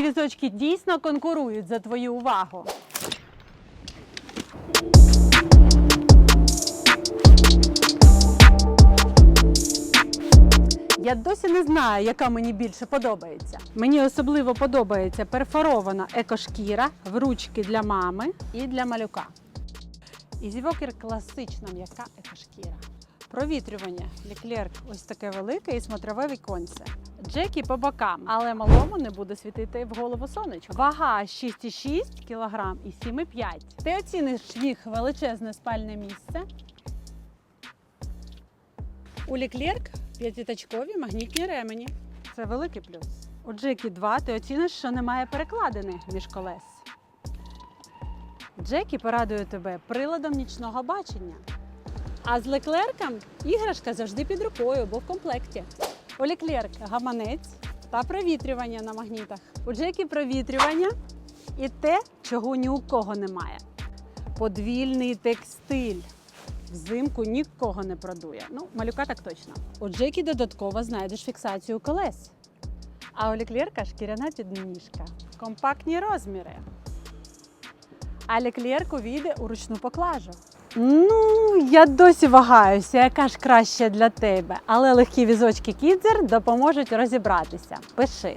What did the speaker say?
Візочки дійсно конкурують за твою увагу. Я досі не знаю, яка мені більше подобається. Мені особливо подобається перфорована екошкіра в ручки для мами і для малюка. Ізівокер класична м'яка екошкіра. Провітрювання Леклерк ось таке велике і смотрове віконце. Джекі по бокам, але малому не буде світити в голову сонечко. Вага 6,6 кг і 7,5 Ти оціниш їх величезне спальне місце. У Леклерк п'ятитачкові магнітні ремені. Це великий плюс. У Джекі 2 ти оціниш, що немає перекладини між колес. Джекі порадує тебе приладом нічного бачення. А з леклерком іграшка завжди під рукою, бо в комплекті. У леклерк гаманець та провітрювання на магнітах. У Джекі провітрювання і те, чого ні у кого немає. Подвільний текстиль. Взимку нікого не продує. Ну, малюка так точно. У Джекі додатково знайдеш фіксацію колес. А у Леклерка шкіряна підніжка. Компактні розміри. А Леклерк увійде у ручну поклажу. Ну, я досі вагаюся, яка ж краще для тебе. Але легкі візочки Кідзер допоможуть розібратися. Пиши.